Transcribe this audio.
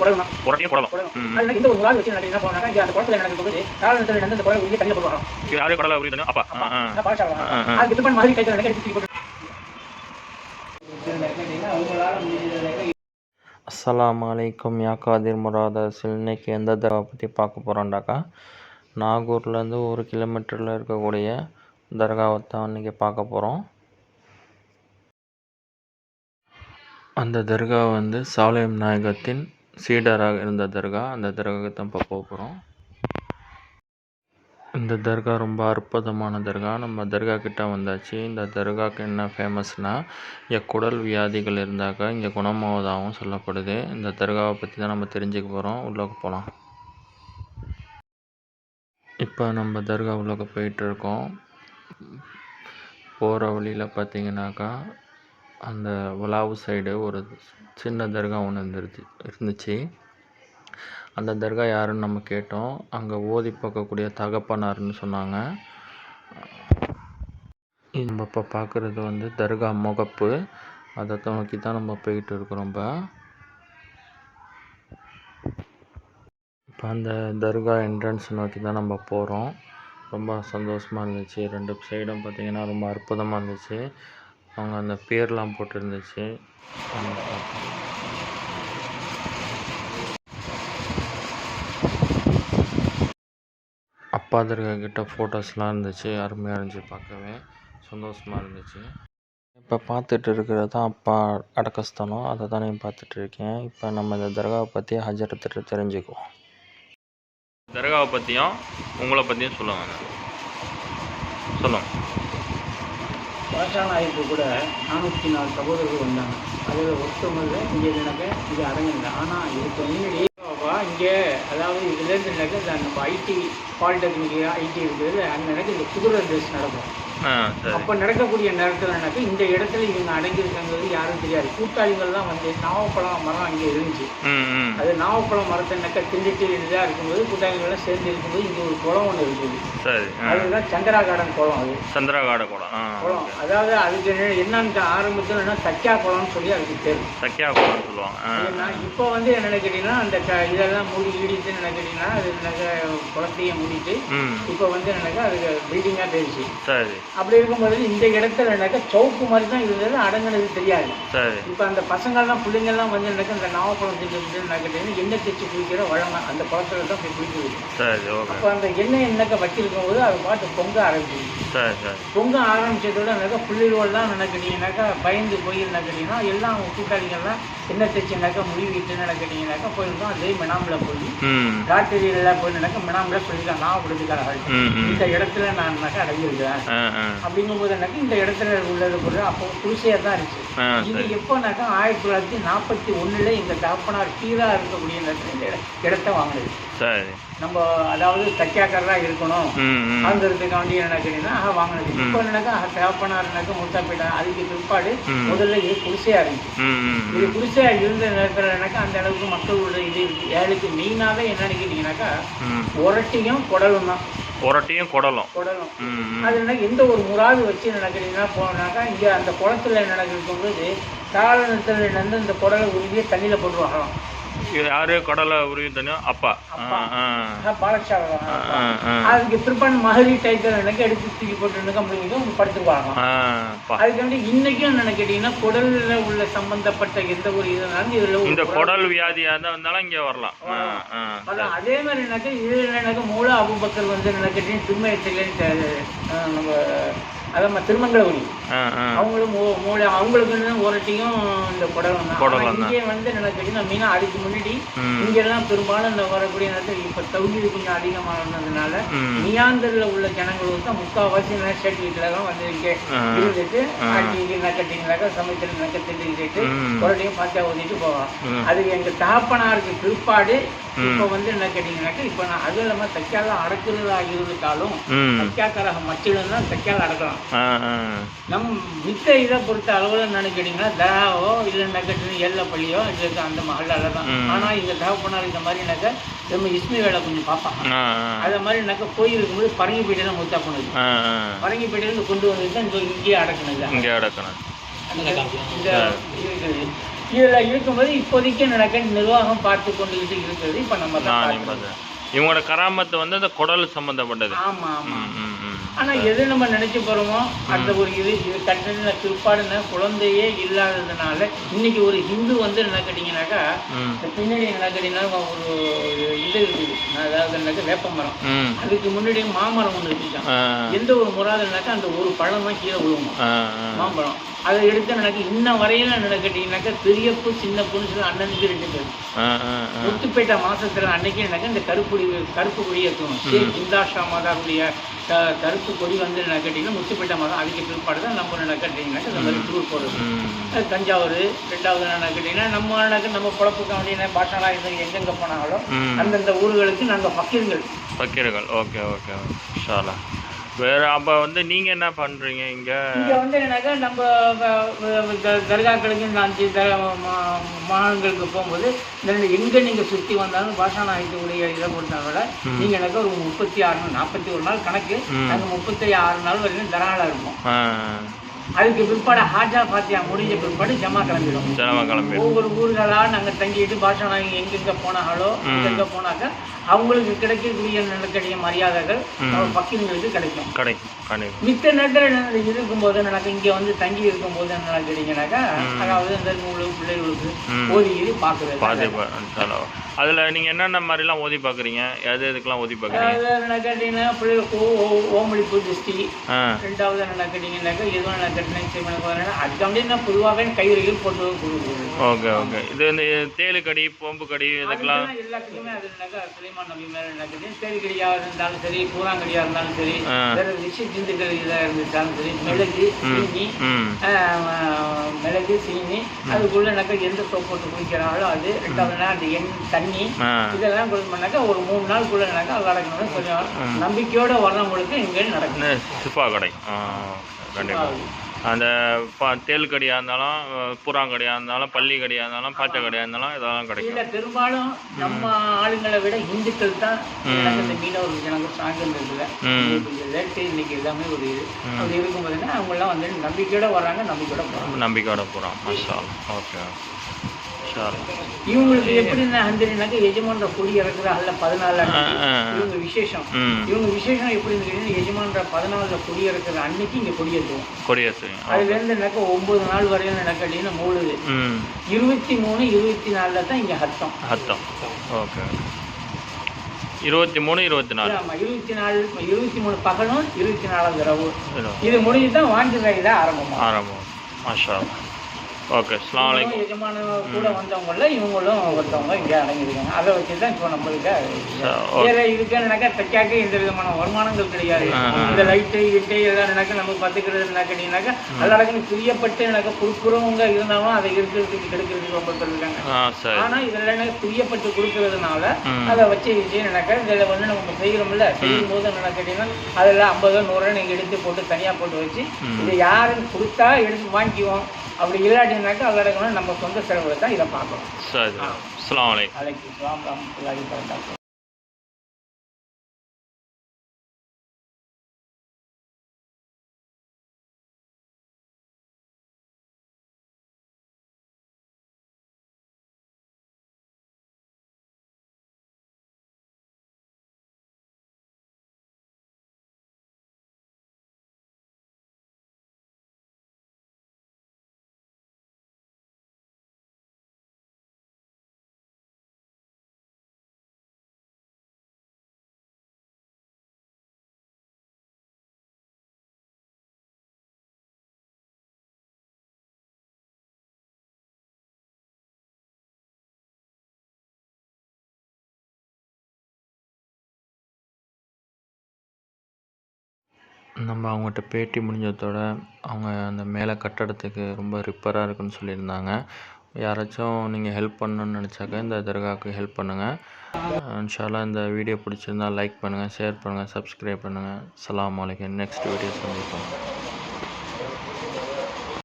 குடல் தான். புரட்டியும் குடலும். குடலும் ம். அதுல இந்த ஒரு முறால் வச்சு நடக்கு என்ன பண்ணுவாங்க இங்க அந்த குளத்துல நடக்கும் போது காலத்துல நடந்து அந்த குடல் உரிய தண்ணியில் போடுவாங்க. இது யாரே கடலை உரிய அப்பா. ஆ ஆ. அதான் பாலசாலை ஆ, ஆ. அது டிபன் மாதிரி கைத்துல நடக்க எடுத்து தூக்கி போட்டு அவங்களால முடிஞ்சது அஸ்ஸலாமு அலைக்கும் யா காதிர் முராதசில் இன்னைக்கு எந்த தர்கா பற்றி பார்க்க போகிறோம்டாக்கா நாகூர்லேருந்து ஒரு கிலோமீட்டரில் இருக்கக்கூடிய தர்காவை தான் இன்றைக்கி பார்க்க போகிறோம் அந்த தர்கா வந்து சாலேம் நாயகத்தின் சீடராக இருந்த தர்கா அந்த தர்காவுக்கு தான் இப்போ போக போகிறோம் இந்த தர்கா ரொம்ப அற்புதமான தர்கா. நம்ம தர்கா கிட்ட வந்தாச்சு. இந்த தர்காக்கு என்ன ஃபேமஸ்னால் இங்கே குடல் வியாதிகள் இருந்தாக்கா இங்கே குணமாவதாகவும் சொல்லப்படுது. இந்த தர்காவை பற்றி தான் நம்ம தெரிஞ்சுக்க போகிறோம் உள்ளே போகலாம் இப்போ நம்ம தர்கா உள்ளே போயிட்டுருக்கோம் போகிற வழியில் பார்த்தீங்கன்னாக்கா அந்த வலாவு சைடு ஒரு சின்ன தர்கா ஒன்று இருந்துருச்சு இருந்துச்சு. அந்த தர்கா யாருன்னு நம்ம கேட்டோம். அங்கே ஓதி பார்க்கக்கூடிய தகப்பனார்னு சொன்னாங்க. நம்ம இப்போ பார்க்குறது வந்து தர்கா முகப்பு. அதை நோக்கி தான் நம்ம போயிட்டு இருக்கிறோம் இப்போ. இப்போ அந்த தர்கா என்ட்ரன்ஸ் நோக்கி தான் நம்ம போகிறோம் ரொம்ப சந்தோஷமாக இருந்துச்சு. ரெண்டு சைடும் பார்த்திங்கன்னா ரொம்ப அற்புதமாக இருந்துச்சு. அவங்க அந்த பேர்லாம் போட்டிருந்துச்சு. அப்பா தர்கா கிட்ட ஃபோட்டோஸ்லாம் இருந்துச்சு. அருமையாக இருந்துச்சு பார்க்கவே. சந்தோஷமாக இருந்துச்சு. இப்போ பார்த்துட்டு இருக்கிறது தான் அப்பா அடக்கஸ்தானம் அதை தானே பார்த்துட்டு இருக்கேன். இப்போ நம்ம இந்த தர்காவை பற்றி ஹஜரத்திட்ட தெரிஞ்சுக்குவோம். தர்காவை பற்றியும் உங்களை பற்றியும் சொல்லுவாங்க சொல்லுங்கள் பாஷா நாயக்கு கூட நானூற்றி நாலு சகோதரர்கள் வந்தாங்க. அதில் ஒருத்தவங்க இங்கே எனக்கு இது அடங்குங்க ஆனால் இதுக்கு முன்னாடி இங்கே அதாவது இதுலேருந்து எனக்கு இந்த நம்ம ஐடி பாலிடெக்னிக் ஐடி இருக்குது அங்கே எனக்கு இந்த குதிரை ரேஸ் நடக்கும். அப்போ நடக்கக்கூடிய நேரத்தில் எனக்கு இந்த இடத்துல இவங்க அடங்கியிருக்காங்கிறது யாரும் தெரியாது. கூட்டாளிகள்லாம் வந்து நாவப்பழம் மரம் அங்கே இருந்துச்சு. அது நாவப்பழம் மரத்தை நக்க திண்டுட்டு இதாக இருக்கும்போது கூட்டாளிகள்லாம் சேர்ந்து இருக்கும்போது இங்கே ஒரு குளம் ஒன்று இருக்குது. அதுதான் சந்திரா கார்டன் குளம் அது. சந்திரகாட குளம் குளம். அதாவது அதுக்கு என்ன- என்னன்னு ஆரம்பத்தில் என்ன தக்கியா குளம்னு சொல்லி அதுக்கு பேர். சக்கியா குளம்னு சொல்லுவாங்க இப்போ வந்து என்ன கேட்டிங்கன்னா அந்த க இதெல்லாம் மூடி கேட்டிங்கன்னா அது எனக்கு குளத்தையும் மூடிட்டு இப்போ வந்து எனக்கு அதுக்கு பில்டிங்காக போயிடுச்சு. சரி. அப்படி இருக்கும்போது இந்த இடத்துல எனக்கு சவுக்கு மாதிரி தான் இருந்தது அடங்குனது தெரியாது. சரி. இப்போ அந்த பசங்கள்லாம் பிள்ளைங்கள்லாம் வந்து எனக்கு இந்த நாவப்பழம் என்ன கேட்டிங்கன்னா எண்ணெய் தேய்ச்சி குளிக்கிற வழங்க அந்த குளத்துல தான் போய் குளிக்குது அப்போ அந்த எண்ணெய் என்னக்க வச்சிருக்கும் போது அது பாட்டு பொங்க ஆரம்பிச்சிது சரி சரி. பொங்க ஆரம்பிச்சதோட எனக்கு பிள்ளைகள் தான் நினைக்கிட்டீங்கன்னாக்கா பயந்து போய் நினைக்கிட்டீங்கன்னா எல்லாம் கூட்டாளிகள்லாம் என்ன தைச்சுனாக்கா முடிவிட்டு நினைக்கிட்டீங்கன்னாக்கா போயிருந்தோம் அதே மினாமில் போய் ம். ராத்திரியில் போய் நினைக்க மினாமில் சொல்லியிருக்காங்க. நான் ம் இந்த இடத்துல நான் நக்கா அடங்கியிருக்கேன் ஆ ஆ. அப்படிங்கும்போது எனக்கு இந்த இடத்துல உள்ளது பொருள் அப்போ குடிசையாக தான் இருந்துச்சு. ஆ இது எப்போனாக்கா ஆயிரத்தி தொள்ளாயிரத்தி நாற்பத்தி ஒன்றில் எங்கள் தகப்பனார் கீழா இருக்கக்கூடிய இடத்துல இந்த இட- இடத்த வாங்கினது. சரி. நம்ம அதாவது தக்கியாக்கராக இருக்கணும். ம் ம். வாங்குறதுக்காண்டி என்ன கேட்டீங்கன்னா ஆஹா வாங்கினது இப்போ என்னக்கா தேவப்பனாருனாக்கா முழுத்தா போயிட்டாங்க அதுக்கு பிற்பாடு. முதல்ல இது இருந்துச்சு ம் ம் இது குடிசையா இருந்த நேரத்தில் என்னக்கா அந்த அளவுக்கு மக்களோட இது இருக்கு. ஏழைக்கு மெயினாகவே என்னன்னு கேட்டிங்கனாக்கா ம். உரட்டியும் குடலும் தான். உரட்டியும் குடலும். குடலும். அது என்ன எந்த ஒரு முறாது வச்சு நினைக்கிறீங்கன்னா போனாக்கா இங்கே அந்த குளத்துல நடக்கும்போது காலத்தில் நடந்து இந்த குடலை உருவியே தண்ணியில் போட்டு வரலாம் யாரு? கடலை உருவி தனியும் அப்பா. அதுக்கு பிற்பாடு மகளிர் டைத்தில் எனக்கு எடுத்து தூக்கி போட்டு நினைக்க ஆ பா அதுக்காண்டி இன்னைக்கும் என்ன கேட்டீங்கன்னா குடல்ல உள்ள சம்பந்தப்பட்ட எந்த ஒரு இதுனாலும் இதுல இந்த குடல் வியாதியா வந்தாலும் இங்க வரலாம். அதே மாதிரி எனக்கு இதுல எனக்கு மூல அபுபக்கர் வந்து என்ன கேட்டீங்கன்னா திருமயத்தில் நம்ம அதான் திருமங்கலகுடி அவங்களும் மூளை அவங்களுக்கு வந்து ஒரட்டியும் இந்த குடலம் தான் இங்கே வந்து கேட்டீங்கன்னா மெயினாக அதுக்கு முன்னாடி இங்கெல்லாம் பெரும்பாலும் இந்த வரக்கூடிய நேரத்தில் இப்போ தகுதி கொஞ்சம் அதிகமானதுனால ம் நியாந்தரில் உள்ள ஜனங்கள் வந்து முக்கால்வாசி ஸ்டேட் வீட்டிலலாம் வந்து இங்கே. இருந்துட்டு இங்கே நக்கட்டிங்கனாக்கா சமைக்கிற நக்கத்திட்டு. ஒரட்டியும் பாத்தியா ஊற்றிட்டு போவான் ம். அது எங்கள் தகப்பனாருக்கு பிற்பாடு. இப்போ வந்து என்ன கேட்டீங்கன்னாக்கா இப்போ நான் அதுவும் இல்லாமல் தைக்காலாம் அடக்குறதா இருந்துட்டாலும் ம். தைக்காக்கரகம் மச்சிலும் தான் தைக்கால அடக்கலாம். நம் மித்த இதை பொறுத்த அளவில் நினைக்கிட்டீங்கன்னா தராவோ இல்லை நக்கட்டு எல்லப்பள்ளியோ இது அந்த மகளால தான். ஆனால் இங்கே தகப்பனார் இந்த மாதிரினாக்கா நம்ம இஸ்மி வேலை கொஞ்சம் பார்ப்பாங்க. அதே மாதிரி நக்க போயிருக்கும்போது பரங்கிப்பேட்டை தான் முத்தா பண்ணுது ஆ பரங்கிப்பேட்டையிலேருந்து கொண்டு வந்து தான் இங்கே இங்கேயே அடக்குனது. இங்கே அடக்கணும் இந்த இந்த இதில் இருக்கும்போது இப்போதைக்கு நடக்க நிர்வாகம் பார்த்து கொண்டுகிட்டு இருக்கிறது. இப்போ நம்ம தான் இவங்களோட கராமத்து வந்து அந்த குடல் சம்மந்தப்பட்டது ஆமா ஆமா. ம், ம், ம். ஆனா எது நம்ம நினைச்சு போறோமோ அந்த ஒரு இது இது கட்டின பிற்பாடுன குழந்தையே இல்லாததுனால இன்னைக்கு ஒரு ஹிந்து வந்து என்ன கேட்டீங்கன்னாக்கா ம், இந்த பின்னாடி என்ன கேட்டீங்கன்னா ஒரு இது இருக்குது. அதாவது என்னக்கா வேப்ப மரம். அதுக்கு முன்னாடி மாமரம் ஒன்று ஆ, எந்த ஒரு முறாதுனாக்கா அந்த ஒரு பழம் தான் கீழே விழுவும். மாம்பழம். அதை எடுத்து எனக்கு இன்ன வரையில என்ன கேட்டீங்கன்னாக்கா பெரியப்பு சின்னப்புன்னு சொல்லி அண்ணனுக்கு ரெண்டு பேர். முத்துப்பேட்டை மாசத்துல அன்னைக்கு எனக்கு இந்த கருப்பு கொடி கருப்பு கொடி ஏற்றுவோம் இந்தாஷா மாதாவுடைய கருப்பு கொடி வந்து என்ன கேட்டீங்கன்னா முத்துப்பேட்டை மாதம் அதுக்கு பிற்பாடு தான் நம்ம என்ன கேட்டீங்கன்னாக்கா இந்த மாதிரி டூர். அது தஞ்சாவூர் ரெண்டாவது என்ன கேட்டிங்கன்னா நம்ம எனக்கு நம்ம குழப்புக்க வேண்டிய பாஷாலா இது எங்கெங்கே போனாங்களோ. அந்தந்த ஊர்களுக்கு நாங்கள் பக்கீர்கள் பக்கீர்கள் ஓகே ஓகே ஷாலா வேற அப்போ வந்து நீங்கள் என்ன பண்ணுறீங்க இங்கே? இங்கே வந்து என்னக்கா நம்ம தர்காக்களுக்கு இந்த அஞ்சு த மா- மாநிலங்களுக்கு போகும்போது இந்த எங்கே நீங்கள் சுற்றி வந்தாலும் பாஷா நாயக்கக்கூடிய இதை பொறுத்தா விட நீங்கள் எனக்கு ஒரு முப்பத்தி ஆறு நாள் நாற்பத்தி ஒரு நாள் கணக்கு. நாங்கள் முப்பத்தி ஆறு நாள் வரைக்கும் தராளாக இருப்போம். ஆ. அதுக்கு பிற்பாடு ஹாஜா ஃபாத்தியா முடிஞ்ச பிற்பாடு ஜமா கிளம்பிடும். சிரம கிளம்பி ஒவ்வொரு ஊர்களா நாங்க தங்கிட்டு பாஷா நாயகி எங்கெங்க போனாங்களோ எங்கெங்க போனாக்க அவங்களுக்கு கிடைக்கக்கூடிய நிலக்கடிய மரியாதைகள் நம்ம கிடைக்கும். கிடைக்கும் கண்டிப்பாக மித்த நேரத்தில் இருக்கும்போது எனக்கு இங்க வந்து தங்கி இருக்கும்போது என்ன கிடைக்குனாக்கா அதாவது இந்த நூலு பிள்ளைகளுக்கு ம். ஓதி இது பார்க்குறது. அதில் நீங்கள் என்னென்ன மாதிரிலாம் ஓதி பார்க்குறீங்க? எது எதுக்கெல்லாம் ஓதி பார்க்குறீங்க? அதாவது என்ன கேட்டீங்கன்னா பிள்ளைகளுக்கு ஓ- ஓ- ஓமளிப்பு திருஷ்டி ரெண்டாவது என்ன கேட்டீங்கன்னாக்கா எதுவும் என்ன கேட்டீங்கன்னா வரேன்னா அதுக்காண்டி நான் பொதுவாகவே கைவரிகள் போட்டு கொடுக்குறேன் ஓகே ஓகே. இது வந்து தேலுக்கடி பொம்பு கடி இதுக்கெல்லாம் எல்லாத்துக்குமே அது என்னக்கா சுலைமான் நபி மேல என்னக்குது தேடிக்கடியாக இருந்தாலும் சரி பூராங்கடியாக இருந்தாலும் சரி. வேற விஷய சிந்துக்கள் இதாக சரி மிளகு சீனி மிளகு சீனி அதுக்குள்ள எந்த சோப் போட்டு அது ரெண்டாவது நாள் அந்த எண் தண்ணி இதெல்லாம் கொடுத்தோம்னாக்கா ஒரு மூணு நாளுக்குள்ள எனக்கு அது நடக்கணும் கொஞ்சம் நம்பிக்கையோட வர்றவங்களுக்கு இங்கே நடக்கும். சிப்பா கடை. ஆ கண்டிப்பாக அந்த ப தேலுக்கடியாக இருந்தாலும் புறாங்கடியாக இருந்தாலும் பள்ளி கடியாக இருந்தாலும் பாச்சை கடியாக இருந்தாலும் இதெல்லாம் கிடைக்கும். இல்ல பெரும்பாலும் நம்ம ஆளுங்களை விட இந்துக்கள் தான் இந்த மீனவர் ஜனங்கள் சார்ந்திருந்ததுல. லேட்டு இன்னைக்கு எல்லாமே ஒரு இது. அப்படி இருக்கும்போதுன்னா அவங்கெல்லாம் வந்து நம்பிக்கையோட வர்றாங்க நம்பிக்கையோட போறாங்க. நம்பிக்கையோட போகிறோம் ஓகே. இவங்களுக்கு எப்படின்னா ஹந்திரினாக்க எஜமான்ற கொடி இறக்குற அல்ல பதினாலு. இவங்க விசேஷம். இவங்க விசேஷம் எப்படின்னு கேட்டீங்கன்னா எஜமான்ற பதினாலுல கொடி இறக்குற அன்னைக்கு இங்க கொடி ஏற்றுவோம் கொடியேற்று அதுல இருந்து எனக்கு ஒன்பது நாள் வரையும் எனக்கு அப்படின்னு மூடுது. ம். இருபத்தி மூணு இருபத்தி நாலுல தான் இங்க ஹத்தம். ஹத்தம். ஓகே. இருபத்தி மூணு இருபத்தி நாலு. ஆமா இருபத்தி நாலு இருபத்தி மூணு பகலும் இருபத்தி நாலாவது இரவு இதோ, முடிஞ்சு தான் வாங்கி ரைடு ஆரம்பமா. ஆரம்பம். மாஷா ஓகே வலைக்கம் எஜமான கூட வந்தவங்கள இவங்களும் ஒருத்தவங்க இங்கே அடங்கியிருக்காங்க. அதை வச்சு தான் இப்போ நம்மளுக்கு வேற இதுக்குன்னாக்கா தைக்காக்க எந்த விதமான வருமானங்கள் கிடையாது. இந்த லைட்டு எல்லாம் எனக்கு நம்ம பார்த்துக்கிறது என்ன கேட்டீங்கன்னாக்கா எல்லாருக்கும் பிரியப்பட்டு எனக்கு கொடுக்குறவங்க இருந்தாலும் அதை இருக்கிறதுக்கு கெடுக்கிறதுக்கு ரொம்ப பேர் இருக்காங்க. ஆ சரி. ஆனா இதெல்லாம் எனக்கு பிரியப்பட்டு கொடுக்கறதுனால. அதை வச்சு வச்சு எனக்கு இதில் வந்து நம்ம செய்கிறோம்ல செய்யும் போது என்ன கேட்டீங்கன்னா அதில் ஐம்பதோ நூறுரூவா நீங்கள் எடுத்து போட்டு தனியாக போட்டு வச்சு இது யாருக்கு கொடுத்தா எடுத்து வாங்கிக்குவோம். அப்படி இல்லாட்டினாக்கா அதில் நம்ம சொந்த செலவுல தான் இதை பார்க்கணும். சரி வலைக்கம் அலைக்கு நம்ம அவங்ககிட்ட பேட்டி முடிஞ்சதோட அவங்க அந்த மேலே கட்டடத்துக்கு ரொம்ப ரிப்பேராக இருக்குன்னு சொல்லியிருந்தாங்க. யாராச்சும் நீங்கள் ஹெல்ப் பண்ணணும்னு நினச்சாக்க இந்த தர்காவுக்கு ஹெல்ப் பண்ணுங்கள் இன்ஷால்லா இந்த வீடியோ பிடிச்சிருந்தா லைக் பண்ணுங்கள் ஷேர் பண்ணுங்கள் சப்ஸ்கிரைப் பண்ணுங்கள் சலாம் அலைக்கும். நெக்ஸ்ட் வீடியோ சந்திப்போம்.